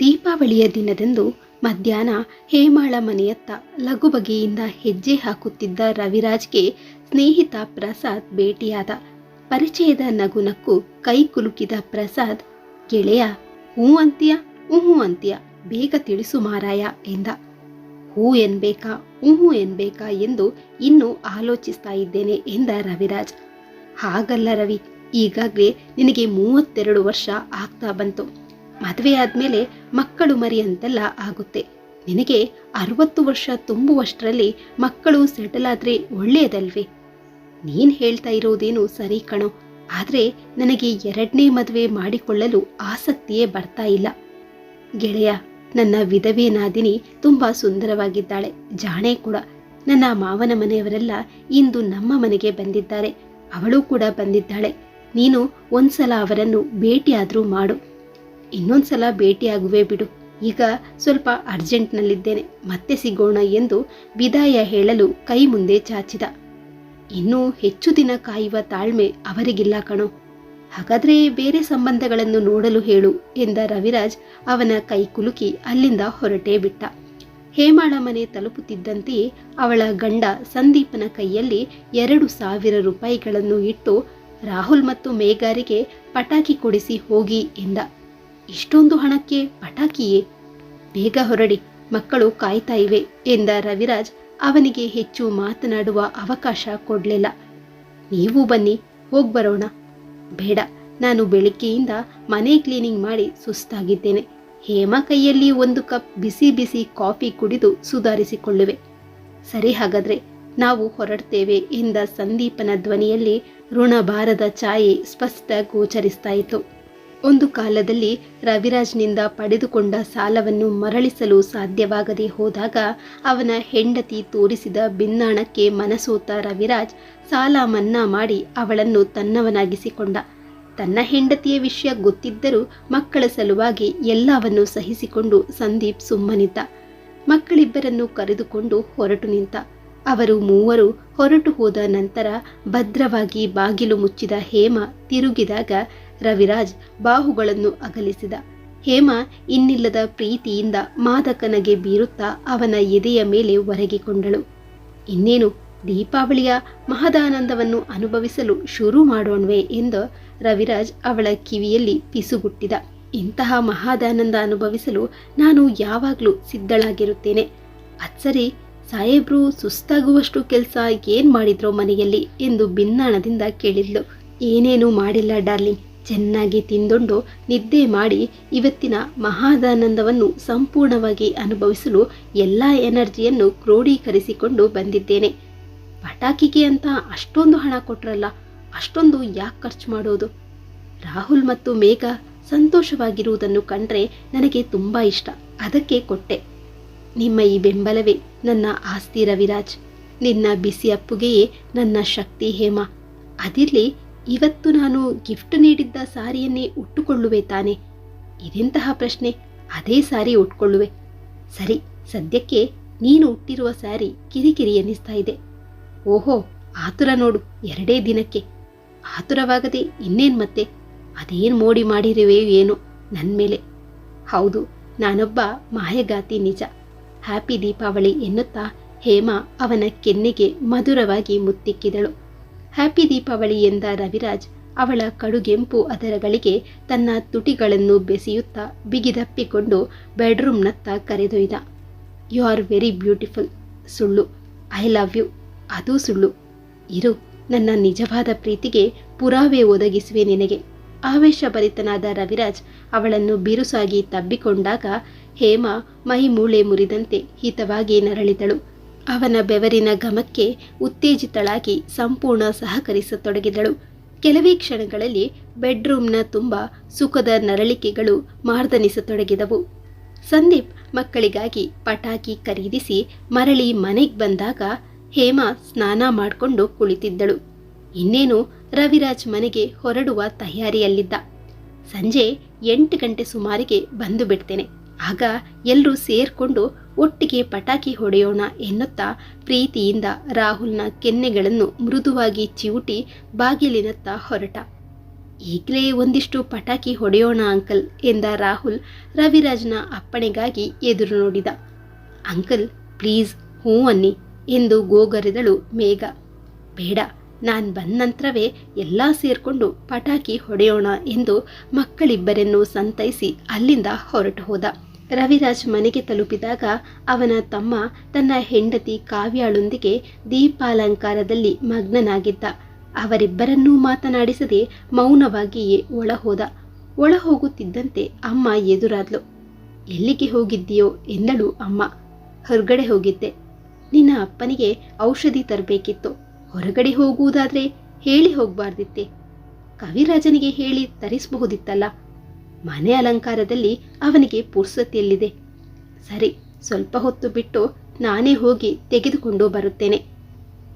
ದೀಪಾವಳಿಯ ದಿನದಂದು ಮಧ್ಯಾಹ್ನ ಹೇಮಾಳ ಮನೆಯತ್ತ ಲಘುಬಗೆಯಿಂದ ಹೆಜ್ಜೆ ಹಾಕುತ್ತಿದ್ದ ರವಿರಾಜ್ಗೆ ಸ್ನೇಹಿತ ಪ್ರಸಾದ್ ಭೇಟಿಯಾದ. ಪರಿಚಯದ ನಗುನಕ್ಕು ಕೈ ಕುಲುಕಿದ ಪ್ರಸಾದ್, ಗೆಳೆಯ, ಹೂ ಅಂತೀಯ ಹೂ ಅಂತೀಯ, ಬೇಗ ತಿಳಿಸು ಮಾರಾಯ ಎಂದ. ಹೂ ಎನ್ಬೇಕಾ ಹೂ ಎನ್ಬೇಕಾ ಎಂದು ಇನ್ನೂ ಆಲೋಚಿಸ್ತಾ ಇದ್ದೇನೆ ಎಂದ ರವಿರಾಜ್. ಹಾಗಲ್ಲ ರವಿ, ಈಗಾಗಲೇ ನಿನಗೆ ಮೂವತ್ತೆರಡು ವರ್ಷ ಆಗ್ತಾ ಬಂತು. ಮದುವೆ ಆದ್ಮೇಲೆ ಮಕ್ಕಳು ಮರಿ ಅಂತೆಲ್ಲ ಆಗುತ್ತೆ. ನಿನಗೆ ಅರವತ್ತು ವರ್ಷ ತುಂಬುವಷ್ಟರಲ್ಲಿ ಮಕ್ಕಳು ಸೆಟಲ್ ಆದ್ರೆ ಒಳ್ಳೆಯದಲ್ವೇ? ನೀನ್ ಹೇಳ್ತಾ ಇರೋದೇನು ಸರಿ ಕಣೋ. ಆದ್ರೆ ನನಗೆ ಎರಡನೇ ಮದುವೆ ಮಾಡಿಕೊಳ್ಳಲು ಆಸಕ್ತಿಯೇ ಬರ್ತಾ ಇಲ್ಲ. ಗೆಳೆಯ, ನನ್ನ ವಿಧವೆ ನಾದಿನಿ ತುಂಬಾ ಸುಂದರವಾಗಿದ್ದಾಳೆ. ಜಾಣೆ ಕೂಡ. ನನ್ನ ಮಾವನ ಮನೆಯವರೆಲ್ಲ ಇಂದು ನಮ್ಮ ಮನೆಗೆ ಬಂದಿದ್ದಾರೆ. ಅವಳು ಕೂಡ ಬಂದಿದ್ದಾಳೆ. ನೀನು ಒಂದ್ಸಲ ಅವರನ್ನು ಭೇಟಿಯಾದ್ರೂ ಮಾಡು. ಇನ್ನೊಂದ್ಸಲ ಭೇಟಿಯಾಗುವೆ ಬಿಡು. ಈಗ ಸ್ವಲ್ಪ ಅರ್ಜೆಂಟ್ನಲ್ಲಿದ್ದೇನೆ. ಮತ್ತೆ ಸಿಗೋಣ ಎಂದು ವಿದಾಯ ಹೇಳಲು ಕೈ ಮುಂದೆ ಚಾಚಿದ. ಇನ್ನೂ ಹೆಚ್ಚು ದಿನ ಕಾಯುವ ತಾಳ್ಮೆ ಅವರಿಗಿಲ್ಲ ಕಣೋ. ಹಾಗಾದ್ರೆ ಬೇರೆ ಸಂಬಂಧಗಳನ್ನು ನೋಡಲು ಹೇಳು ಎಂದ ರವಿರಾಜ್ ಅವನ ಕೈ ಕುಲುಕಿ ಅಲ್ಲಿಂದ ಹೊರಟೇ ಬಿಟ್ಟ. ಹೇಮಾಳ ಮನೆ ತಲುಪುತ್ತಿದ್ದಂತೆಯೇ ಅವಳ ಗಂಡ ಸಂದೀಪನ ಕೈಯಲ್ಲಿ ಎರಡು ಸಾವಿರ ರೂಪಾಯಿಗಳನ್ನು ಇಟ್ಟು ರಾಹುಲ್ ಮತ್ತು ಮೇಘಾರಿಗೆ ಪಟಾಕಿ ಕೊಡಿಸಿ ಹೋಗಿ ಎಂದ. ಇಷ್ಟೊಂದು ಹಣಕ್ಕೆ ಪಟಾಕಿಯೇ? ಬೇಗ ಹೊರಡಿ, ಮಕ್ಕಳು ಕಾಯ್ತಾ ಇವೆ ಎಂದ ರವಿರಾಜ್ ಅವನಿಗೆ ಹೆಚ್ಚು ಮಾತನಾಡುವ ಅವಕಾಶ ಕೊಡಲಿಲ್ಲ. ನೀವು ಬನ್ನಿ ಹೋಗ್ಬರೋಣ ಬೇಡ, ನಾನು ಬೆಳಿಗ್ಗೆಯಿಂದ ಮನೆ ಕ್ಲೀನಿಂಗ್ ಮಾಡಿ ಸುಸ್ತಾಗಿದ್ದೇನೆ. ಹೇಮ ಕೈಯಲ್ಲಿ ಒಂದು ಕಪ್ ಬಿಸಿ ಬಿಸಿ ಕಾಫಿ ಕುಡಿದು ಸುಧಾರಿಸಿಕೊಳ್ಳುವೆ. ಸರಿ ಹಾಗಾದ್ರೆ, ನಾವು ಹೊರಡ್ತೇವೆ ಎಂದ ಸಂದೀಪನ ಧ್ವನಿಯಲ್ಲಿ ಋಣಭಾರದ ಛಾಯೆ ಸ್ಪಷ್ಟ ಗೋಚರಿಸ್ತಾ ಇತ್ತು. ಒಂದು ಕಾಲದಲ್ಲಿ ರವಿರಾಜ್ನಿಂದ ಪಡೆದುಕೊಂಡ ಸಾಲವನ್ನು ಮರಳಿಸಲು ಸಾಧ್ಯವಾಗದೆ ಹೋದಾಗ ಅವನ ಹೆಂಡತಿ ತೋರಿಸಿದ ಬಿನ್ನಾಣಕ್ಕೆ ಮನಸೋತ ರವಿರಾಜ್ ಸಾಲ ಮನ್ನಾ ಮಾಡಿ ಅವಳನ್ನು ತನ್ನವನಾಗಿಸಿಕೊಂಡ. ತನ್ನ ಹೆಂಡತಿಯ ವಿಷಯ ಗೊತ್ತಿದ್ದರೂ ಮಕ್ಕಳ ಸಲುವಾಗಿ ಎಲ್ಲವನ್ನೂ ಸಹಿಸಿಕೊಂಡು ಸಂದೀಪ್ ಸುಮ್ಮನಿದ್ದ. ಮಕ್ಕಳಿಬ್ಬರನ್ನು ಕರೆದುಕೊಂಡು ಹೊರಟು ನಿಂತ. ಅವರು ಮೂವರು ಹೊರಟು ಹೋದ ನಂತರ ಭದ್ರವಾಗಿ ಬಾಗಿಲು ಮುಚ್ಚಿದ ಹೇಮ ತಿರುಗಿದಾಗ ರವಿರಾಜ್ ಬಾಹುಗಳನ್ನು ಅಗಲಿಸಿದ. ಹೇಮ ಇನ್ನಿಲ್ಲದ ಪ್ರೀತಿಯಿಂದ ಮಾದಕನಗೆ ಬೀರುತ್ತಾ ಅವನ ಎದೆಯ ಮೇಲೆ ಒರಗಿಕೊಂಡಳು. ಇನ್ನೇನು, ದೀಪಾವಳಿಯ ಮಹದಾನಂದವನ್ನು ಅನುಭವಿಸಲು ಶುರು ಮಾಡೋಣವೆ ಎಂದು ರವಿರಾಜ್ ಅವಳ ಕಿವಿಯಲ್ಲಿ ಪಿಸುಗುಟ್ಟಿದ. ಇಂತಹ ಮಹಾದಾನಂದ ಅನುಭವಿಸಲು ನಾನು ಯಾವಾಗಲೂ ಸಿದ್ಧಳಾಗಿರುತ್ತೇನೆ. ಅಚ್ಚರಿ, ಸಾಹೇಬ್ರು ಸುಸ್ತಾಗುವಷ್ಟು ಕೆಲಸ ಏನ್ ಮಾಡಿದ್ರೋ ಮನೆಯಲ್ಲಿ ಎಂದು ಬಿನ್ನಾಣದಿಂದ ಕೇಳಿದ್ಲು. ಏನೇನೂ ಮಾಡಿಲ್ಲ ಡಾರ್ಲಿಂಗ್. ಚೆನ್ನಾಗಿ ತಿಂದುಂಡು ನಿದ್ದೆ ಮಾಡಿ ಇವತ್ತಿನ ಮಹಾದಾನಂದವನ್ನು ಸಂಪೂರ್ಣವಾಗಿ ಅನುಭವಿಸಲು ಎಲ್ಲ ಎನರ್ಜಿಯನ್ನು ಕ್ರೋಢೀಕರಿಸಿಕೊಂಡು ಬಂದಿದ್ದೇನೆ. ಪಟಾಕಿಗೆ ಅಂತ ಅಷ್ಟೊಂದು ಹಣ ಕೊಟ್ರಲ್ಲ, ಅಷ್ಟೊಂದು ಯಾಕೆ ಖರ್ಚು ಮಾಡೋದು? ರಾಹುಲ್ ಮತ್ತು ಮೇಘ ಸಂತೋಷವಾಗಿರುವುದನ್ನು ಕಂಡ್ರೆ ನನಗೆ ತುಂಬ ಇಷ್ಟ. ಅದಕ್ಕೆ ಕೊಟ್ಟೆ. ನಿಮ್ಮ ಈ ಬೆಂಬಲವೇ ನನ್ನ ಆಸ್ತಿ ರವಿರಾಜ್. ನಿನ್ನ ಬಿಸಿ ಅಪ್ಪುಗೆಯೇ ನನ್ನ ಶಕ್ತಿ ಹೇಮ. ಅದಿರ್ಲಿ ಇವತ್ತು ನಾನು ಗಿಫ್ಟ್ ನೀಡಿದ್ದ ಸಾರಿಯನ್ನೇ ಉಟ್ಟುಕೊಳ್ಳುವೆ ತಾನೆ. ಇದೆಂತಹ ಪ್ರಶ್ನೆ? ಅದೇ ಸಾರಿ ಉಟ್ಕೊಳ್ಳುವೆ. ಸರಿ, ಸದ್ಯಕ್ಕೆ ನೀನು ಉಟ್ಟಿರುವ ಸ್ಯಾರಿ ಕಿರಿಕಿರಿ ಅನ್ನಿಸ್ತಾ ಇದೆ. ಓಹೋ, ಆತುರ ನೋಡು, ಎರಡೇ ದಿನಕ್ಕೆ. ಆತುರವಾಗದೆ ಇನ್ನೇನ್ ಮತ್ತೆ? ಅದೇನು ಮೋಡಿ ಮಾಡಿರುವೆ ಏನು ನನ್ನ ಮೇಲೆ. ಹೌದು, ನಾನೊಬ್ಬ ಮಾಯಗಾತಿ ನಿಜ. ಹ್ಯಾಪಿ ದೀಪಾವಳಿ ಎನ್ನುತ್ತಾ ಹೇಮಾ ಅವನ ಕೆನ್ನೆಗೆ ಮಧುರವಾಗಿ ಮುತ್ತಿಕ್ಕಿದಳು. ಹ್ಯಾಪಿ ದೀಪಾವಳಿ ಎಂದ ರವಿರಾಜ್ ಅವಳ ಕಡುಗೆಂಪು ಅದರಗಳಿಗೆ ತನ್ನ ತುಟಿಗಳನ್ನು ಬೆಸೆಯುತ್ತಾ ಬಿಗಿದಪ್ಪಿಕೊಂಡು ಬೆಡ್ರೂಮ್ನತ್ತ ಕರೆದೊಯ್ದ. ಯು ಆರ್ ವೆರಿ ಬ್ಯೂಟಿಫುಲ್ ಸುಳ್ಳು. ಐ ಲವ್ ಯು ಅದೂ ಸುಳ್ಳು. ಇರು, ನನ್ನ ನಿಜವಾದ ಪ್ರೀತಿಗೆ ಪುರಾವೆ ಒದಗಿಸುವೆ ನಿನಗೆ. ಆವೇಶಭರಿತನಾದ ರವಿರಾಜ್ ಅವಳನ್ನು ಬಿರುಸಾಗಿ ತಬ್ಬಿಕೊಂಡಾಗ ಹೇಮ ಮೈ ಮೂಳೆ ಮುರಿದಂತೆ ಹಿತವಾಗಿ ನರಳಿದಳು. ಅವನ ಬೆವರಿನ ಘಮಕ್ಕೆ ಉತ್ತೇಜಿತಳಾಗಿ ಸಂಪೂರ್ಣ ಸಹಕರಿಸತೊಡಗಿದಳು. ಕೆಲವೇ ಕ್ಷಣಗಳಲ್ಲಿ ಬೆಡ್ರೂಮ್ನ ತುಂಬ ಸುಖದ ನರಳಿಕೆಗಳು ಮಾರ್ದನಿಸತೊಡಗಿದವು. ಸಂದೀಪ್ ಮಕ್ಕಳಿಗಾಗಿ ಪಟಾಕಿ ಖರೀದಿಸಿ ಮರಳಿ ಮನೆಗೆ ಬಂದಾಗ ಹೇಮಾ ಸ್ನಾನ ಮಾಡಿಕೊಂಡು ಕುಳಿತಿದ್ದಳು. ಇನ್ನೇನು ರವಿರಾಜ್ ಮನೆಗೆ ಹೊರಡುವ ತಯಾರಿಯಲ್ಲಿದ್ದ. ಸಂಜೆ ಎಂಟು ಗಂಟೆ ಸುಮಾರಿಗೆ ಬಂದು ಬಿಡ್ತೇನೆ. ಆಗ ಎಲ್ಲರೂ ಸೇರ್ಕೊಂಡು ಒಟ್ಟಿಗೆ ಪಟಾಕಿ ಹೊಡೆಯೋಣ ಎನ್ನುತ್ತಾ ಪ್ರೀತಿಯಿಂದ ರಾಹುಲ್ನ ಕೆನ್ನೆಗಳನ್ನು ಮೃದುವಾಗಿ ಚಿವುಟಿ ಬಾಗಿಲಿನತ್ತ ಹೊರಟ. ಈಗಲೇ ಒಂದಿಷ್ಟು ಪಟಾಕಿ ಹೊಡೆಯೋಣ ಅಂಕಲ್ ಎಂದ ರಾಹುಲ್ ರವಿರಾಜ್ನ ಅಪ್ಪಣೆಗಾಗಿ ಎದುರು ನೋಡಿದ. ಅಂಕಲ್ ಪ್ಲೀಸ್ ಹ್ಞೂ ಅನ್ನಿ ಎಂದು ಗೋಗರೆದಳು ಮೇಘ. ಬೇಡ, ನಾನು ಬಂದ ನಂತರವೇ ಎಲ್ಲ ಸೇರಿಕೊಂಡು ಪಟಾಕಿ ಹೊಡೆಯೋಣ ಎಂದು ಮಕ್ಕಳಿಬ್ಬರನ್ನು ಸಂತೈಸಿ ಅಲ್ಲಿಂದ ಹೊರಟು ಹೋದ. ರವಿರಾಜ್ ಮನೆಗೆ ತಲುಪಿದಾಗ ಅವನ ತಮ್ಮ ತನ್ನ ಹೆಂಡತಿ ಕಾವ್ಯಾಳೊಂದಿಗೆ ದೀಪಾಲಂಕಾರದಲ್ಲಿ ಮಗ್ನನಾಗಿದ್ದ. ಅವರಿಬ್ಬರನ್ನೂ ಮಾತನಾಡಿಸದೆ ಮೌನವಾಗಿಯೇ ಒಳ ಹೋದ ಒಳ ಹೋಗುತ್ತಿದ್ದಂತೆ ಅಮ್ಮ ಎದುರಾದ್ಲು. ಎಲ್ಲಿಗೆ ಹೋಗಿದ್ದೀಯೋ? ಎಂದಳು ಅಮ್ಮ. ಹೊರಗಡೆ ಹೋಗಿದ್ದೆ. ನಿನ್ನ ಅಪ್ಪನಿಗೆ ಔಷಧಿ ತರಬೇಕಿತ್ತು. ಹೊರಗಡೆ ಹೋಗುವುದಾದ್ರೆ ಹೇಳಿ ಹೋಗಬಾರ್ದಿತ್ತೆ. ಕವಿರಾಜನಿಗೆ ಹೇಳಿ ತರಿಸಬಹುದಿತ್ತಲ್ಲ. ಮನೆ ಅಲಂಕಾರದಲ್ಲಿ ಅವನಿಗೆ ಪುರ್ಸತಿಯಲ್ಲಿದೆ. ಸರಿ, ಸ್ವಲ್ಪ ಹೊತ್ತು ಬಿಟ್ಟು ನಾನೇ ಹೋಗಿ ತೆಗೆದುಕೊಂಡು ಬರುತ್ತೇನೆ.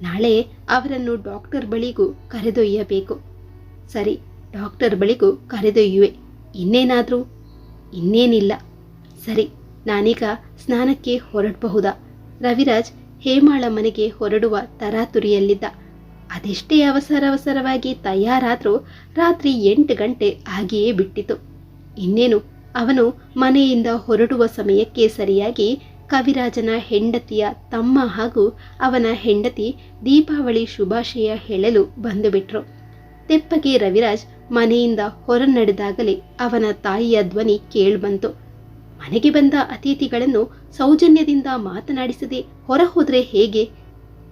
ನಾಳೆ ಅವರನ್ನು ಡಾಕ್ಟರ್ ಬಳಿಗೂ ಕರೆದೊಯ್ಯಬೇಕು. ಸರಿ, ಡಾಕ್ಟರ್ ಬಳಿಗೂ ಕರೆದೊಯ್ಯುವೆ. ಇನ್ನೇನಾದರೂ? ಇನ್ನೇನಿಲ್ಲ. ಸರಿ, ನಾನೀಗ ಸ್ನಾನಕ್ಕೆ ಹೊರಡಬಹುದಾ? ರವಿರಾಜ್ ಹೇಮಾಳ ಮನೆಗೆ ಹೊರಡುವ ತರಾತುರಿಯಲ್ಲಿದ್ದ. ಅದೆಷ್ಟೇ ಅವಸರ ಅವಸರವಾಗಿ ತಯಾರಾದರೂ ರಾತ್ರಿ ಎಂಟು ಗಂಟೆ ಆಗಿಯೇ ಬಿಟ್ಟಿತು. ಇನ್ನೇನು, ಅವನು ಮನೆಯಿಂದ ಹೊರಡುವ ಸಮಯಕ್ಕೆ ಸರಿಯಾಗಿ ಕವಿರಾಜನ ಹೆಂಡತಿಯ ತಮ್ಮ ಹಾಗೂ ಅವನ ಹೆಂಡತಿ ದೀಪಾವಳಿ ಶುಭಾಶಯ ಹೇಳಲು ಬಂದುಬಿಟ್ರು. ತೆಪ್ಪಗೆ ರವಿರಾಜ್ ಮನೆಯಿಂದ ಹೊರ ನಡೆದಾಗಲೇ ಅವನ ತಾಯಿಯ ಧ್ವನಿ ಕೇಳ್ಬಂತು. ಮನೆಗೆ ಬಂದ ಅತಿಥಿಗಳನ್ನು ಸೌಜನ್ಯದಿಂದ ಮಾತನಾಡಿಸದೆ ಹೊರ ಹೋದ್ರೆ ಹೇಗೆ?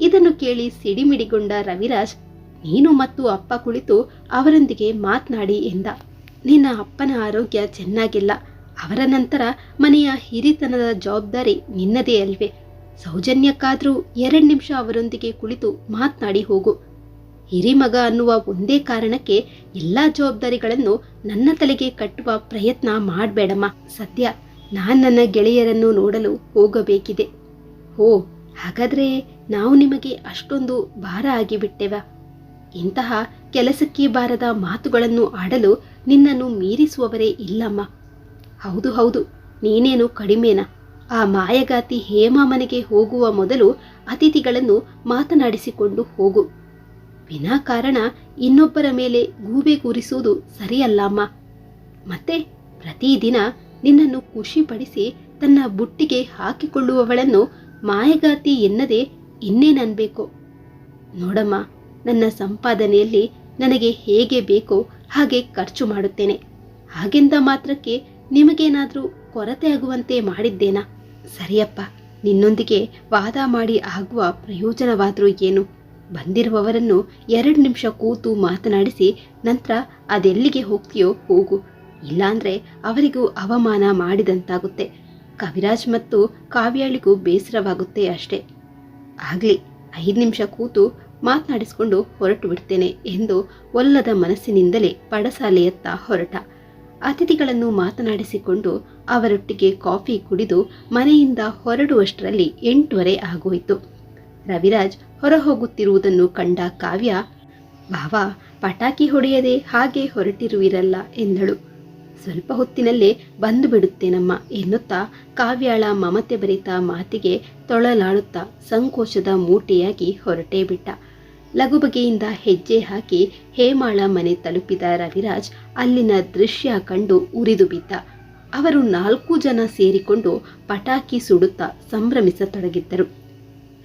ಇದನ್ನು ಕೇಳಿ ಸಿಡಿಮಿಡಿಗೊಂಡ ರವಿರಾಜ್, ನೀನು ಮತ್ತು ಅಪ್ಪ ಕುಳಿತು ಅವರೊಂದಿಗೆ ಮಾತನಾಡಿ ಎಂದ. ನಿನ್ನ ಅಪ್ಪನ ಆರೋಗ್ಯ ಚೆನ್ನಾಗಿಲ್ಲ. ಅವರ ನಂತರ ಮನೆಯ ಹಿರಿತನದ ಜವಾಬ್ದಾರಿ ನಿನ್ನದೇ ಅಲ್ವೇ. ಸೌಜನ್ಯಕ್ಕಾದರೂ ಎರಡು ನಿಮಿಷ ಅವರೊಂದಿಗೆ ಕುಳಿತು ಮಾತನಾಡಿ ಹೋಗು. ಹಿರಿಮಗ ಅನ್ನುವ ಒಂದೇ ಕಾರಣಕ್ಕೆ ಎಲ್ಲ ಜವಾಬ್ದಾರಿಗಳನ್ನು ನನ್ನ ತಲೆಗೆ ಕಟ್ಟುವ ಪ್ರಯತ್ನ ಮಾಡಬೇಡಮ್ಮ. ಸದ್ಯ ನಾನು ನನ್ನ ಗೆಳೆಯರನ್ನು ನೋಡಲು ಹೋಗಬೇಕಿದೆ. ಓ ಹಾಗಾದ್ರೆ ನಾವು ನಿಮಗೆ ಅಷ್ಟೊಂದು ಭಾರ ಆಗಿಬಿಟ್ಟೆವ? ಇಂತಹ ಕೆಲಸಕ್ಕೆ ಬಾರದ ಮಾತುಗಳನ್ನು ಆಡಲು ನಿನ್ನನ್ನು ಮೀರಿಸುವವರೇ ಇಲ್ಲಮ್ಮ. ಹೌದು ಹೌದು, ನೀನೇನು ಕಡಿಮೆನಾ. ಆ ಮಾಯಗಾತಿ ಹೇಮಾ ಮನೆಗೆ ಹೋಗುವ ಮೊದಲು ಅತಿಥಿಗಳನ್ನು ಮಾತನಾಡಿಸಿಕೊಂಡು ಹೋಗು. ವಿನಾಕಾರಣ ಇನ್ನೊಬ್ಬರ ಮೇಲೆ ಗೂಬೆ ಕೂರಿಸುವುದು ಸರಿಯಲ್ಲಮ್ಮ. ಮತ್ತೆ ಪ್ರತಿದಿನ ನಿನ್ನನ್ನು ಖುಷಿಪಡಿಸಿ ತನ್ನ ಬುಟ್ಟಿಗೆ ಹಾಕಿಕೊಳ್ಳುವವಳನ್ನು ಮಾಯಗಾತಿ ಎನ್ನದೆ ಇನ್ನೇನನ್ಬೇಕು? ನೋಡಮ್ಮ ನನ್ನ ಸಂಪಾದನೆಯಲ್ಲಿ ನನಗೆ ಹೇಗೆ ಬೇಕೋ ಹಾಗೆ ಖರ್ಚು ಮಾಡುತ್ತೇನೆ. ಹಾಗೆಂದ ಮಾತ್ರಕ್ಕೆ ನಿಮಗೇನಾದರೂ ಕೊರತೆ ಆಗುವಂತೆ ಮಾಡಿದ್ದೇನಾ? ಸರಿಯಪ್ಪ, ನಿನ್ನೊಂದಿಗೆ ವಾದ ಮಾಡಿ ಆಗುವ ಪ್ರಯೋಜನವಾದರೂ ಏನು? ಬಂದಿರುವವರನ್ನು ಎರಡು ನಿಮಿಷ ಕೂತು ಮಾತನಾಡಿಸಿ ನಂತರ ಅದೆಲ್ಲಿಗೆ ಹೋಗ್ತೀಯೋ ಹೋಗು. ಇಲ್ಲಾಂದ್ರೆ ಅವರಿಗೂ ಅವಮಾನ ಮಾಡಿದಂತಾಗುತ್ತೆ. ಕವಿರಾಜ್ ಮತ್ತು ಕಾವ್ಯಾಳಿಗೂ ಬೇಸರವಾಗುತ್ತೆ ಅಷ್ಟೇ. ಆಗಲಿ, ಐದು ನಿಮಿಷ ಕೂತು ಮಾತನಾಡಿಸಿಕೊಂಡು ಹೊರಟು ಬಿಡ್ತೇನೆ ಎಂದು ಒಲ್ಲದ ಮನಸ್ಸಿನಿಂದಲೇ ಪಡಸಾಲೆಯತ್ತ ಹೊರಟ. ಅತಿಥಿಗಳನ್ನು ಮಾತನಾಡಿಸಿಕೊಂಡು ಅವರೊಟ್ಟಿಗೆ ಕಾಫಿ ಕುಡಿದು ಮನೆಯಿಂದ ಹೊರಡುವಷ್ಟರಲ್ಲಿ ಎಂಟುವರೆ ಆಗೋಯಿತು. ರವಿರಾಜ್ ಹೊರ ಹೋಗುತ್ತಿರುವುದನ್ನು ಕಂಡ ಕಾವ್ಯ ಭಾವ ಪಟಾಕಿ ಹೊಡೆಯದೆ ಹಾಗೆ ಹೊರಟಿರುವಿರಲ್ಲ ಎಂದಳು. ಸ್ವಲ್ಪ ಹೊತ್ತಿನಲ್ಲೇ ಬಂದು ಬಿಡುತ್ತೇನಮ್ಮ ಎನ್ನುತ್ತಾ ಕಾವ್ಯಾಳ ಮಮತೆ ಬರಿತ ಮಾತಿಗೆ ತೊಳಲಾಡುತ್ತಾ ಸಂಕೋಚದ ಮೂಟೆಯಾಗಿ ಹೊರಟೇ ಬಿಟ್ಟ. ಲಗುಬಗೆಯಿಂದ ಹೆಜ್ಜೆ ಹಾಕಿ ಹೇಮಾಳ ಮನೆ ತಲುಪಿದ ರವಿರಾಜ್ ಅಲ್ಲಿನ ದೃಶ್ಯ ಕಂಡು ಉರಿದು ಬಿದ್ದ. ಅವರು ನಾಲ್ಕು ಜನ ಸೇರಿಕೊಂಡು ಪಟಾಕಿ ಸುಡುತ್ತಾ ಸಂಭ್ರಮಿಸತೊಡಗಿದ್ದರು.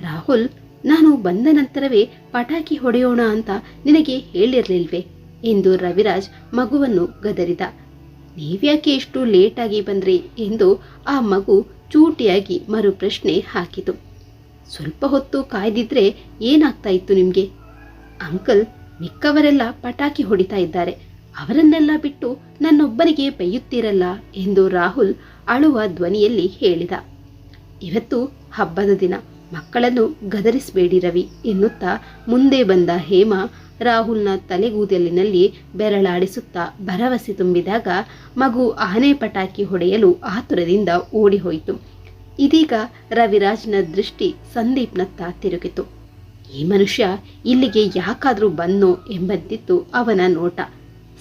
ರಾಹುಲ್, ನಾನು ಬಂದ ನಂತರವೇ ಪಟಾಕಿ ಹೊಡೆಯೋಣ ಅಂತ ನಿನಗೆ ಹೇಳಿರಲಿಲ್ವೆ ಎಂದು ರವಿರಾಜ್ ಮಗುವನ್ನು ಗದರಿದ. ನೀವ್ಯಾಕೆ ಇಷ್ಟು ಲೇಟಾಗಿ ಬಂದ್ರಿ ಎಂದು ಆ ಮಗು ಚೂಟಿಯಾಗಿ ಮರುಪ್ರಶ್ನೆ ಹಾಕಿತು. ಸ್ವಲ್ಪ ಹೊತ್ತು ಕಾಯ್ದಿದ್ರೆ ಏನಾಗ್ತಾ ಇತ್ತು ನಿಮಗೆ? ಅಂಕಲ್ ಮಿಕ್ಕವರೆಲ್ಲ ಪಟಾಕಿ ಹೊಡಿತಾ ಇದ್ದಾರೆ. ಅವರನ್ನೆಲ್ಲ ಬಿಟ್ಟು ನನ್ನೊಬ್ಬನಿಗೆ ಬೈಯುತ್ತೀರಲ್ಲ ಎಂದು ರಾಹುಲ್ ಅಳುವ ಧ್ವನಿಯಲ್ಲಿ ಹೇಳಿದ. ಇವತ್ತು ಹಬ್ಬದ ದಿನ, ಮಕ್ಕಳನ್ನು ಗದರಿಸಬೇಡಿ ರವಿ ಎನ್ನುತ್ತಾ ಮುಂದೆ ಬಂದ ಹೇಮ ರಾಹುಲ್ನ ತಲೆಗೂದಲಿನಲ್ಲಿ ಬೆರಳಾಡಿಸುತ್ತಾ ಭರವಸೆ ತುಂಬಿದಾಗ ಮಗು ಆನೆ ಪಟಾಕಿ ಹೊಡೆಯಲು ಆತುರದಿಂದ ಓಡಿಹೋಯಿತು. ಇದೀಗ ರವಿರಾಜ್ನ ದೃಷ್ಟಿ ಸಂದೀಪ್ನತ್ತ ತಿರುಗಿತು. ಈ ಮನುಷ್ಯ ಇಲ್ಲಿಗೆ ಯಾಕಾದರೂ ಬನ್ನೋ ಎಂಬಂತಿತ್ತು ಅವನ ನೋಟ.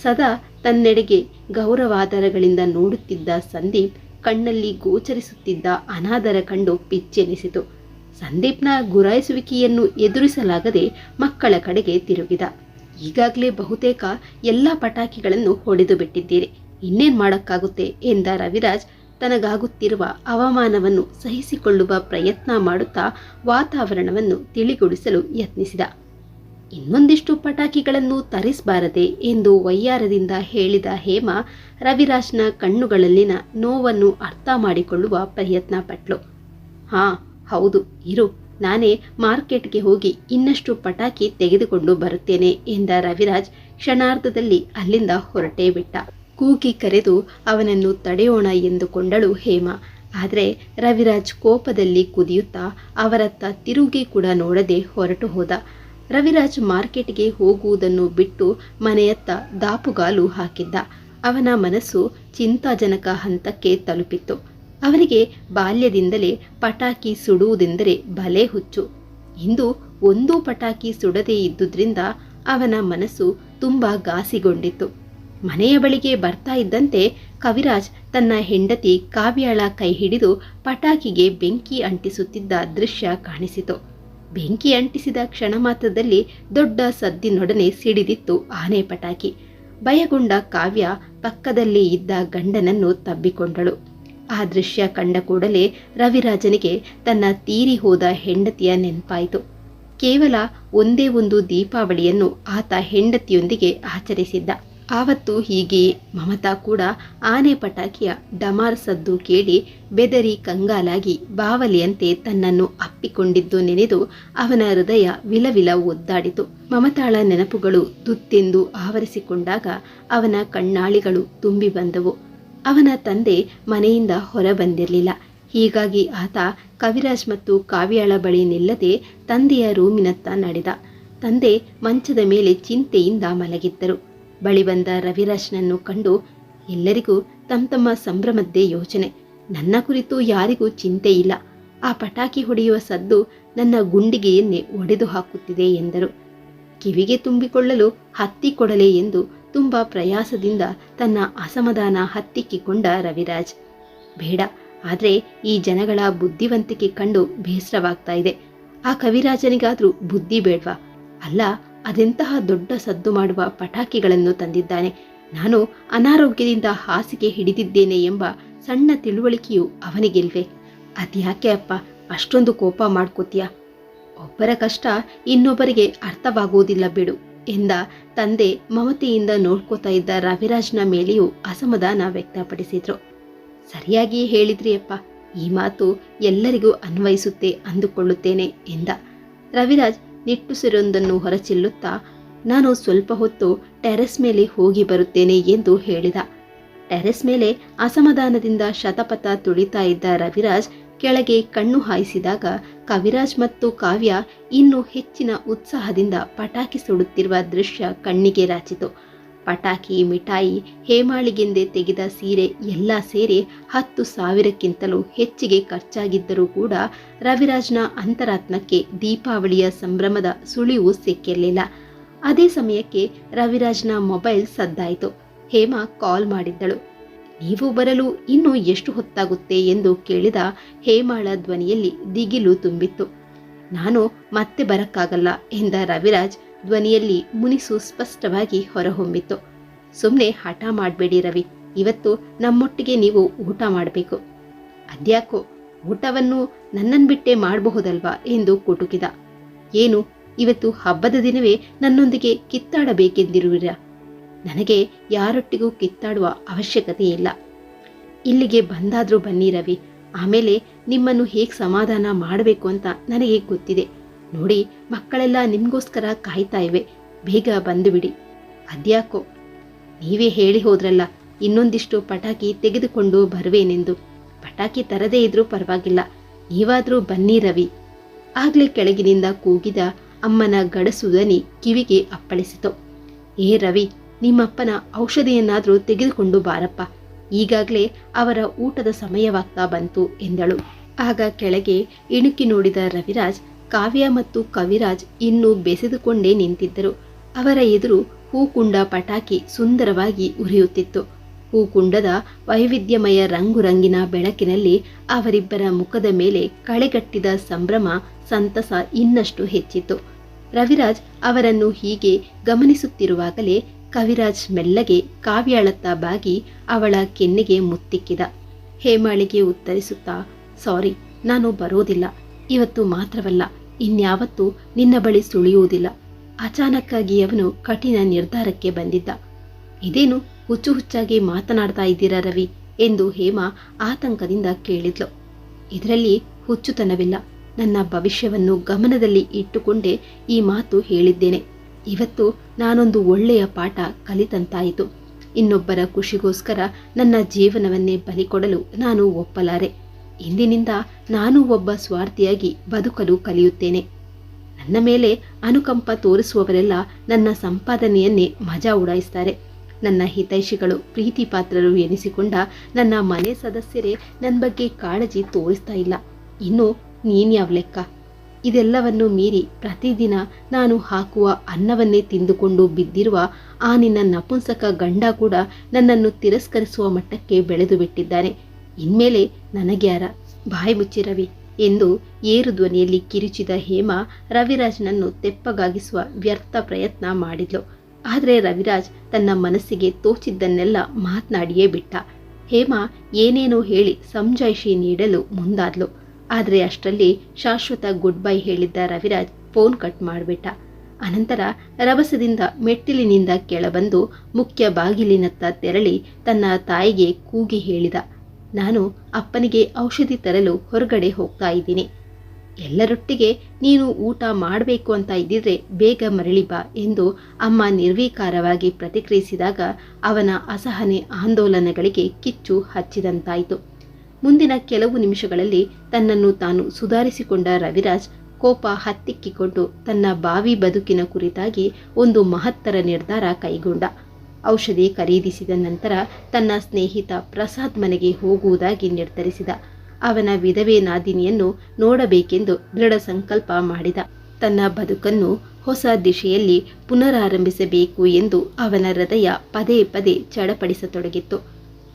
ಸದಾ ತನ್ನೆಡೆಗೆ ಗೌರವಾದರಗಳಿಂದ ನೋಡುತ್ತಿದ್ದ ಸಂದೀಪ್ ಕಣ್ಣಲ್ಲಿ ಗೋಚರಿಸುತ್ತಿದ್ದ ಅನಾದರ ಕಂಡು ಪಿಚ್ಚೆನಿಸಿತು. ಸಂದೀಪ್ನ ಗುರಾಯಿಸುವಿಕೆಯನ್ನು ಎದುರಿಸಲಾಗದೆ ಮಕ್ಕಳ ಕಡೆಗೆ ತಿರುಗಿದ. ಈಗಾಗಲೇ ಬಹುತೇಕ ಎಲ್ಲ ಪಟಾಕಿಗಳನ್ನು ಹೊಡೆದು ಬಿಟ್ಟಿದ್ದೀರಿ ಇನ್ನೇನ್ ಮಾಡೋಕ್ಕಾಗುತ್ತೆ ಎಂದ ರವಿರಾಜ್ ತನಗಾಗುತ್ತಿರುವ ಅವಮಾನವನ್ನು ಸಹಿಸಿಕೊಳ್ಳುವ ಪ್ರಯತ್ನ ಮಾಡುತ್ತಾ ವಾತಾವರಣವನ್ನು ತಿಳಿಗೊಳಿಸಲು ಯತ್ನಿಸಿದ. ಇನ್ನೊಂದಿಷ್ಟು ಪಟಾಕಿಗಳನ್ನು ತರಿಸಬಾರದೆ ಎಂದು ವೈಯಾರದಿಂದ ಹೇಳಿದ ಹೇಮ ರವಿರಾಜ್ನ ಕಣ್ಣುಗಳಲ್ಲಿನ ನೋವನ್ನು ಅರ್ಥ ಮಾಡಿಕೊಳ್ಳುವ ಪ್ರಯತ್ನ ಪಟ್ಲು. ಹಾ, ಹೌದು, ಇರು, ನಾನೇ ಮಾರ್ಕೆಟ್ಗೆ ಹೋಗಿ ಇನ್ನಷ್ಟು ಪಟಾಕಿ ತೆಗೆದುಕೊಂಡು ಬರುತ್ತೇನೆ ಎಂದ ರವಿರಾಜ್ ಕ್ಷಣಾರ್ಧದಲ್ಲಿ ಅಲ್ಲಿಂದ ಹೊರಟೇ ಬಿಟ್ಟ. ಕೂಗಿ ಕರೆದು ಅವನನ್ನು ತಡೆಯೋಣ ಎಂದುಕೊಂಡಳು ಹೇಮ. ಆದರೆ ರವಿರಾಜ್ ಕೋಪದಲ್ಲಿ ಕುದಿಯುತ್ತಾ ಅವರತ್ತ ತಿರುಗಿ ಕೂಡ ನೋಡದೆ ಹೊರಟು ಹೋದ. ರವಿರಾಜ್ ಮಾರ್ಕೆಟ್ಗೆ ಹೋಗುವುದನ್ನು ಬಿಟ್ಟು ಮನೆಯತ್ತ ದಾಪುಗಾಲು ಹಾಕಿದ್ದ. ಅವನ ಮನಸ್ಸು ಚಿಂತಾಜನಕ ಹಂತಕ್ಕೆ ತಲುಪಿತ್ತು. ಅವನಿಗೆ ಬಾಲ್ಯದಿಂದಲೇ ಪಟಾಕಿ ಸುಡುವುದೆಂದರೆ ಬಲೆ ಹುಚ್ಚು. ಇಂದು ಒಂದೂ ಪಟಾಕಿ ಸುಡದೇ ಇದ್ದುದರಿಂದ ಅವನ ಮನಸ್ಸು ತುಂಬ ಗಾಸಿಗೊಂಡಿತ್ತು ಮನೆಯ ಬಳಿಗೆ ಬರ್ತಾ ಇದ್ದಂತೆ ಕವಿರಾಜ್ ತನ್ನ ಹೆಂಡತಿ ಕಾವ್ಯಾಳ ಕೈ ಹಿಡಿದು ಪಟಾಕಿಗೆ ಬೆಂಕಿ ಅಂಟಿಸುತ್ತಿದ್ದ ದೃಶ್ಯ ಕಾಣಿಸಿತು. ಬೆಂಕಿ ಅಂಟಿಸಿದ ಕ್ಷಣ ಮಾತ್ರದಲ್ಲಿ ದೊಡ್ಡ ಸದ್ದಿನೊಡನೆ ಸಿಡಿದಿತ್ತು ಆನೆ ಪಟಾಕಿ. ಭಯಗೊಂಡ ಕಾವ್ಯ ಪಕ್ಕದಲ್ಲಿ ಇದ್ದ ಗಂಡನನ್ನು ತಬ್ಬಿಕೊಂಡಳು. ಆ ದೃಶ್ಯ ಕಂಡ ಕೂಡಲೇ ರವಿರಾಜನಿಗೆ ತನ್ನ ತೀರಿ ಹೋದ ಹೆಂಡತಿಯ ನೆನಪಾಯಿತು. ಕೇವಲ ಒಂದೇ ಒಂದು ದೀಪಾವಳಿಯನ್ನು ಆತ ಹೆಂಡತಿಯೊಂದಿಗೆ ಆಚರಿಸಿದ್ದ. ಆವತ್ತು ಹೀಗೆ ಮಮತಾ ಕೂಡ ಆನೆ ಪಟಾಕಿಯ ಡಮಾರ್ ಸದ್ದು ಕೇಳಿ ಬೆದರಿ ಕಂಗಾಲಾಗಿ ಬಾವಲಿಯಂತೆ ತನ್ನನ್ನು ಅಪ್ಪಿಕೊಂಡಿದ್ದು ನೆನೆದು ಅವನ ಹೃದಯ ವಿಲವಿಲ ಒದ್ದಾಡಿತು. ಮಮತಾಳ ನೆನಪುಗಳು ತುತ್ತೆಂದು ಆವರಿಸಿಕೊಂಡಾಗ ಅವನ ಕಣ್ಣಾಳಿಗಳು ತುಂಬಿ ಬಂದವು. ಅವನ ತಂದೆ ಮನೆಯಿಂದ ಹೊರ ಬಂದಿರಲಿಲ್ಲ. ಹೀಗಾಗಿ ಆತ ಕವಿರಾಜ್ ಮತ್ತು ಕಾವ್ಯಾಳ ಬಳಿ ನಿಲ್ಲದೆ ತಂದೆಯ ರೂಮಿನತ್ತ ನಡೆದ. ತಂದೆ ಮಂಚದ ಮೇಲೆ ಚಿಂತೆಯಿಂದ ಮಲಗಿದ್ದರು. ಬಳಿ ಬಂದ ರವಿರಾಜ್ನನ್ನು ಕಂಡು ಎಲ್ಲರಿಗೂ ತಮ್ಮ ತಮ್ಮ ಸಂಭ್ರಮದ್ದೇ ಯೋಚನೆ. ನನ್ನ ಕುರಿತು ಯಾರಿಗೂ ಚಿಂತೆ ಇಲ್ಲ. ಆ ಪಟಾಕಿ ಹೊಡೆಯುವ ಸದ್ದು ನನ್ನ ಗುಂಡಿಗೆಯನ್ನೇ ಒಡೆದು ಹಾಕುತ್ತಿದೆ ಎಂದರು. ಕಿವಿಗೆ ತುಂಬಿಕೊಳ್ಳಲು ಹತ್ತಿ ಕೊಡಲೆ ಎಂದು ತುಂಬಾ ಪ್ರಯಾಸದಿಂದ ತನ್ನ ಅಸಮಾಧಾನ ಹತ್ತಿಕ್ಕಿಕೊಂಡ ರವಿರಾಜ್. ಬೇಡ, ಆದರೆ ಈ ಜನಗಳ ಬುದ್ಧಿವಂತಿಕೆ ಕಂಡು ಬೇಸರವಾಗ್ತಾ ಇದೆ. ಆ ಕವಿರಾಜನಿಗಾದ್ರೂ ಬುದ್ಧಿ ಬೇಡ್ವಾ? ಅಲ್ಲ ಅದೆಂತಹ ದೊಡ್ಡ ಸದ್ದು ಮಾಡುವ ಪಟಾಕಿಗಳನ್ನು ತಂದಿದ್ದಾನೆ. ನಾನು ಅನಾರೋಗ್ಯದಿಂದ ಹಾಸಿಗೆ ಹಿಡಿದಿದ್ದೇನೆ ಎಂಬ ಸಣ್ಣ ತಿಳುವಳಿಕೆಯು ಅವನಿಗಿಲ್ವೆ. ಅದ್ಯಾಕೆ ಅಪ್ಪ, ಅಷ್ಟೊಂದು ಕೋಪ ಮಾಡ್ಕೋತೀಯ? ಒಬ್ಬರ ಕಷ್ಟ ಇನ್ನೊಬ್ಬರಿಗೆ ಅರ್ಥವಾಗುವುದಿಲ್ಲ ಬಿಡು ಎಂದ ತಂದೆ ಮಮತೆಯಿಂದ ನೋಡ್ಕೋತಾ ಇದ್ದ ರವಿರಾಜ್ನ ಮೇಲೆಯೂ ಅಸಮಾಧಾನ ವ್ಯಕ್ತಪಡಿಸಿದ್ರು. ಸರಿಯಾಗಿ ಹೇಳಿದ್ರಿ ಅಪ್ಪ, ಈ ಮಾತು ಎಲ್ಲರಿಗೂ ಅನ್ವಯಿಸುತ್ತೆ ಅಂದುಕೊಳ್ಳುತ್ತೇನೆ ಎಂದ. ರವಿರಾಜ್ ನಿಟ್ಟುಸಿರೊಂದನ್ನು ಹೊರಚಿಲ್ಲುತ್ತಾ ನಾನು ಸ್ವಲ್ಪ ಹೊತ್ತು ಟೆರೆಸ್ ಮೇಲೆ ಹೋಗಿ ಬರುತ್ತೇನೆ ಎಂದು ಹೇಳಿದ. ಟೆರೆಸ್ ಮೇಲೆ ಅಸಮಾಧಾನದಿಂದ ಶತಪಥ ತುಳಿತಾ ಇದ್ದ ರವಿರಾಜ್ ಕೆಳಗೆ ಕಣ್ಣು ಹಾಯಿಸಿದಾಗ ಕವಿರಾಜ್ ಮತ್ತು ಕಾವ್ಯ ಇನ್ನೂ ಹೆಚ್ಚಿನ ಉತ್ಸಾಹದಿಂದ ಪಟಾಕಿ ಸುಡುತ್ತಿರುವ ದೃಶ್ಯ ಕಣ್ಣಿಗೆ ರಾಚಿತು. ಪಟಾಕಿ, ಮಿಠಾಯಿ, ಹೇಮಾಳಿಗೆಂದೇ ತೆಗೆದ ಸೀರೆ, ಎಲ್ಲ ಸೇರಿ ಹತ್ತು ಸಾವಿರಕ್ಕಿಂತಲೂ ಹೆಚ್ಚಿಗೆ ಖರ್ಚಾಗಿದ್ದರೂ ಕೂಡ ರವಿರಾಜ್ನ ಅಂತರಾತ್ಮಕ್ಕೆ ದೀಪಾವಳಿಯ ಸಂಭ್ರಮದ ಸುಳಿವು ಸಿಕ್ಕಿರಲಿಲ್ಲ. ಅದೇ ಸಮಯಕ್ಕೆ ರವಿರಾಜ್ನ ಮೊಬೈಲ್ ಸದ್ದಾಯಿತು. ಹೇಮಾ ಕಾಲ್ ಮಾಡಿದ್ದಳು. ನೀವು ಬರಲು ಇನ್ನೂ ಎಷ್ಟು ಹೊತ್ತಾಗುತ್ತೆ? ಎಂದು ಕೇಳಿದ ಹೇಮಾಳ ಧ್ವನಿಯಲ್ಲಿ ದಿಗಿಲು ತುಂಬಿತ್ತು. ನಾನು ಮತ್ತೆ ಬರಕ್ಕಾಗಲ್ಲ, ಎಂದ ರವಿರಾಜ್ ಧ್ವನಿಯಲ್ಲಿ ಮುನಿಸು ಸ್ಪಷ್ಟವಾಗಿ ಹೊರಹೊಮ್ಮಿತು. ಸುಮ್ಮನೆ ಹಠ ಮಾಡಬೇಡಿ ರವಿ, ಇವತ್ತು ನಮ್ಮೊಟ್ಟಿಗೆ ನೀವು ಊಟ ಮಾಡಬೇಕು. ಅದ್ಯಾಕೋ, ಊಟವನ್ನು ನನ್ನನ್ನು ಬಿಟ್ಟೇ ಮಾಡಬಹುದಲ್ವಾ ಎಂದು ಕುಟುಕಿದ. ಏನು, ಇವತ್ತು ಹಬ್ಬದ ದಿನವೇ ನನ್ನೊಂದಿಗೆ ಕಿತ್ತಾಡಬೇಕೆಂದಿರುವಿರ? ನನಗೆ ಯಾರೊಟ್ಟಿಗೂ ಕಿತ್ತಾಡುವ ಅವಶ್ಯಕತೆ ಇಲ್ಲ. ಇಲ್ಲಿಗೆ ಬಂದಾದ್ರೂ ಬನ್ನಿ ರವಿ, ಆಮೇಲೆ ನಿಮ್ಮನ್ನು ಹೇಗೆ ಸಮಾಧಾನ ಮಾಡಬೇಕು ಅಂತ ನನಗೆ ಗೊತ್ತಿದೆ. ನೋಡಿ, ಮಕ್ಕಳೆಲ್ಲ ನಿಮಗೋಸ್ಕರ ಕಾಯ್ತಾ ಇವೆ. ಬೇಗ ಬಂದು ಬಿಡಿ ಅದ್ಯಾಕೋ? ನೀವೇ ಹೇಳಿ ಹೋದ್ರಲ್ಲ, ಇನ್ನೊಂದಿಷ್ಟು ಪಟಾಕಿ ತೆಗೆದುಕೊಂಡು ಬರುವೇನೆಂದು. ಪಟಾಕಿ ತರದೇ ಇದ್ರೂ ಪರವಾಗಿಲ್ಲ. ನೀವಾದ್ರೂ ಬನ್ನಿ ರವಿ. ಆಗ್ಲೇ ಕೆಳಗಿನಿಂದ ಕೂಗಿದ ಅಮ್ಮನ ಗಡಸುದನಿ ಕಿವಿಗೆ ಅಪ್ಪಳಿಸಿತು. ಏ ರವಿ, ನಿಮ್ಮಪ್ಪನ ಔಷಧಿಯನ್ನಾದ್ರೂ ತೆಗೆದುಕೊಂಡು ಬಾರಪ್ಪ. ಈಗಾಗಲೇ ಅವರ ಊಟದ ಸಮಯವಾಗ್ತಾ ಬಂತು ಎಂದಳು. ಆಗ ಕೆಳಗೆ ಇಣುಕಿ ನೋಡಿದ ರವಿರಾಜ್ ಕಾವ್ಯ ಮತ್ತು ಕವಿರಾಜ್ ಇನ್ನೂ ಬೆಸೆದುಕೊಂಡೇ ನಿಂತಿದ್ದರು. ಅವರ ಎದುರು ಹೂಕುಂಡ ಪಟಾಕಿ ಸುಂದರವಾಗಿ ಉರಿಯುತ್ತಿತ್ತು. ಹೂಕುಂಡದ ವೈವಿಧ್ಯಮಯ ರಂಗುರಂಗಿನ ಬೆಳಕಿನಲ್ಲಿ ಅವರಿಬ್ಬರ ಮುಖದ ಮೇಲೆ ಕಳೆಗಟ್ಟಿದ ಸಂಭ್ರಮ, ಸಂತಸ ಇನ್ನಷ್ಟು ಹೆಚ್ಚಿತು ರವಿರಾಜ್ ಅವರನ್ನು ಹೀಗೆ ಗಮನಿಸುತ್ತಿರುವಾಗಲೇ ಕವಿರಾಜ್ ಮೆಲ್ಲಗೆ ಕಾವ್ಯಾಳತ್ತ ಬಾಗಿ ಅವಳ ಕೆನ್ನೆಗೆ ಮುತ್ತಿಕ್ಕಿದ. ಹೇಮಾಳಿಗೆ ಉತ್ತರಿಸುತ್ತಾ, ಸಾರಿ, ನಾನು ಬರೋದಿಲ್ಲ. ಇವತ್ತು ಮಾತ್ರವಲ್ಲ, ಇನ್ಯಾವತ್ತೂ ನಿನ್ನ ಬಳಿ ಸುಳಿಯುವುದಿಲ್ಲ. ಅಚಾನಕ್ಕಾಗಿ ಅವನು ಕಠಿಣ ನಿರ್ಧಾರಕ್ಕೆ ಬಂದಿದ್ದ. ಇದೇನು ಹುಚ್ಚು ಹುಚ್ಚಾಗಿ ಮಾತನಾಡ್ತಾ ಇದ್ದೀರಾ ರವಿ ಎಂದು ಹೇಮಾ ಆತಂಕದಿಂದ ಕೇಳಿದ್ಲು. ಇದರಲ್ಲಿ ಹುಚ್ಚುತನವಿಲ್ಲ. ನನ್ನ ಭವಿಷ್ಯವನ್ನು ಗಮನದಲ್ಲಿ ಇಟ್ಟುಕೊಂಡೇ ಈ ಮಾತು ಹೇಳಿದ್ದೇನೆ. ಇವತ್ತು ನಾನೊಂದು ಒಳ್ಳೆಯ ಪಾಠ ಕಲಿತಂತಾಯಿತು. ಇನ್ನೊಬ್ಬರ ಖುಷಿಗೋಸ್ಕರ ನನ್ನ ಜೀವನವನ್ನೇ ಬಲಿಕೊಡಲು ನಾನು ಒಪ್ಪಲಾರೆ. ಇಂದಿನಿಂದ ನಾನು ಒಬ್ಬ ಸ್ವಾರ್ಥಿಯಾಗಿ ಬದುಕಲು ಕಲಿಯುತ್ತೇನೆ. ನನ್ನ ಮೇಲೆ ಅನುಕಂಪ ತೋರಿಸುವವರೆಲ್ಲ ನನ್ನ ಸಂಪಾದನೆಯನ್ನೇ ಮಜಾ ಉಡಾಯಿಸ್ತಾರೆ. ನನ್ನ ಹಿತೈಷಿಗಳು ಪ್ರೀತಿ ಪಾತ್ರರು ಎನಿಸಿಕೊಂಡ ನನ್ನ ಮನೆ ಸದಸ್ಯರೇ ನನ್ನ ಬಗ್ಗೆ ಕಾಳಜಿ ತೋರಿಸ್ತಾ ಇಲ್ಲ. ಇನ್ನು ನೀನ್ಯಾವ ಲೆಕ್ಕ? ಇದೆಲ್ಲವನ್ನು ಮೀರಿ ಪ್ರತಿದಿನ ನಾನು ಹಾಕುವ ಅನ್ನವನ್ನೇ ತಿಂದುಕೊಂಡು ಬಿದ್ದಿರುವ ಆ ನಿನ್ನ ನಪುಂಸಕ ಗಂಡ ಕೂಡ ನನ್ನನ್ನು ತಿರಸ್ಕರಿಸುವ ಮಟ್ಟಕ್ಕೆ ಬೆಳೆದು ಬಿಟ್ಟಿದ್ದಾನೆ ಇನ್ಮೇಲೆ ನನಗ್ಯಾರ ಬಾಯಿ ಮುಚ್ಚಿ ರವಿ ಎಂದು ಏರು ಧ್ವನಿಯಲ್ಲಿ ಕಿರುಚಿದ ಹೇಮಾ ರವಿರಾಜ್ನನ್ನು ತೆಪ್ಪಗಾಗಿಸುವ ವ್ಯರ್ಥ ಪ್ರಯತ್ನ ಮಾಡಿದ್ಲು. ಆದರೆ ರವಿರಾಜ್ ತನ್ನ ಮನಸ್ಸಿಗೆ ತೋಚಿದ್ದನ್ನೆಲ್ಲ ಮಾತನಾಡಿಯೇ ಬಿಟ್ಟ. ಹೇಮಾ ಏನೇನೋ ಹೇಳಿ ಸಂಜಾಯಿಷಿ ನೀಡಲು ಮುಂದಾದ್ಲು. ಆದರೆ ಅಷ್ಟರಲ್ಲಿ ಶಾಶ್ವತ ಗುಡ್ ಬೈ ಹೇಳಿದ್ದ ರವಿರಾಜ್ ಫೋನ್ ಕಟ್ ಮಾಡಿಬಿಟ್ಟ. ಅನಂತರ ರಭಸದಿಂದ ಮೆಟ್ಟಿಲಿನಿಂದ ಕೆಳಬಂದು ಮುಖ್ಯ ಬಾಗಿಲಿನತ್ತ ತೆರಳಿ ತನ್ನ ತಾಯಿಗೆ ಕೂಗಿ ಹೇಳಿದ. ನಾನು ಅಪ್ಪನಿಗೆ ಔಷಧಿ ತರಲು ಹೊರಗಡೆ ಹೋಗ್ತಾ ಇದ್ದೀನಿ. ಎಲ್ಲರೊಟ್ಟಿಗೆ ನೀನು ಊಟ ಮಾಡಬೇಕು ಅಂತ ಇದ್ದಿದ್ರೆ ಬೇಗ ಮರಳಿ ಬಾ ಎಂದು ಅಮ್ಮ ನಿರ್ವೀಕಾರವಾಗಿ ಪ್ರತಿಕ್ರಿಯಿಸಿದಾಗ ಅವನ ಅಸಹನೆ ಆಂದೋಲನಗಳಿಗೆ ಕಿಚ್ಚು ಹಚ್ಚಿದಂತಾಯಿತು. ಮುಂದಿನ ಕೆಲವು ನಿಮಿಷಗಳಲ್ಲಿ ತನ್ನನ್ನು ತಾನು ಸುಧಾರಿಸಿಕೊಂಡ ರವಿರಾಜ್ ಕೋಪ ಹತ್ತಿಕ್ಕಿಕೊಂಡು ತನ್ನ ಬಾವಿ ಬದುಕಿನ ಕುರಿತಾಗಿ ಒಂದು ಮಹತ್ತರ ನಿರ್ಧಾರ ಕೈಗೊಂಡ. ಔಷಧಿ ಖರೀದಿಸಿದ ನಂತರ ತನ್ನ ಸ್ನೇಹಿತ ಪ್ರಸಾದ್ ಮನೆಗೆ ಹೋಗುವುದಾಗಿ ನಿರ್ಧರಿಸಿದ. ಅವನ ವಿಧವೆ ನಾದಿನಿಯನ್ನು ನೋಡಬೇಕೆಂದು ದೃಢ ಸಂಕಲ್ಪ ಮಾಡಿದ. ತನ್ನ ಬದುಕನ್ನು ಹೊಸ ದಿಶೆಯಲ್ಲಿ ಪುನರಾರಂಭಿಸಬೇಕು ಎಂದು ಅವನ ಹೃದಯ ಪದೇ ಪದೇ ಚಡಪಡಿಸತೊಡಗಿತ್ತು.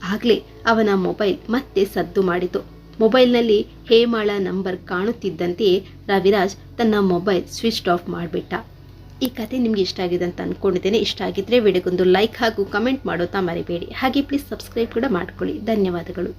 ಆಗಲೇ ಅವನ ಮೊಬೈಲ್ ಮತ್ತೆ ಸದ್ದು ಮಾಡಿತು. ಮೊಬೈಲ್ನಲ್ಲಿ ಹೇಮಾಳ ನಂಬರ್ ಕಾಣುತ್ತಿದ್ದಂತೆಯೇ ರವಿರಾಜ್ ತನ್ನ ಮೊಬೈಲ್ ಸ್ವಿಚ್ ಆಫ್ ಮಾಡಿಬಿಟ್ಟ. ಈ ಕತೆ ನಿಮಗೆ ಇಷ್ಟ ಆಗಿದೆ ಅಂತ ಅಂದ್ಕೊಂಡಿದ್ದೇನೆ ಇಷ್ಟ ಆಗಿದ್ರೆ ವಿಡಿಯೋಗೊಂದು ಲೈಕ್ ಹಾಗೂ ಕಮೆಂಟ್ ಮಾಡೋತಾ ಮರಿಬೇಡಿ. ಹಾಗೆ ಪ್ಲೀಸ್ ಸಬ್ಸ್ಕ್ರೈಬ್ ಕೂಡ ಮಾಡ್ಕೊಳ್ಳಿ. ಧನ್ಯವಾದಗಳು.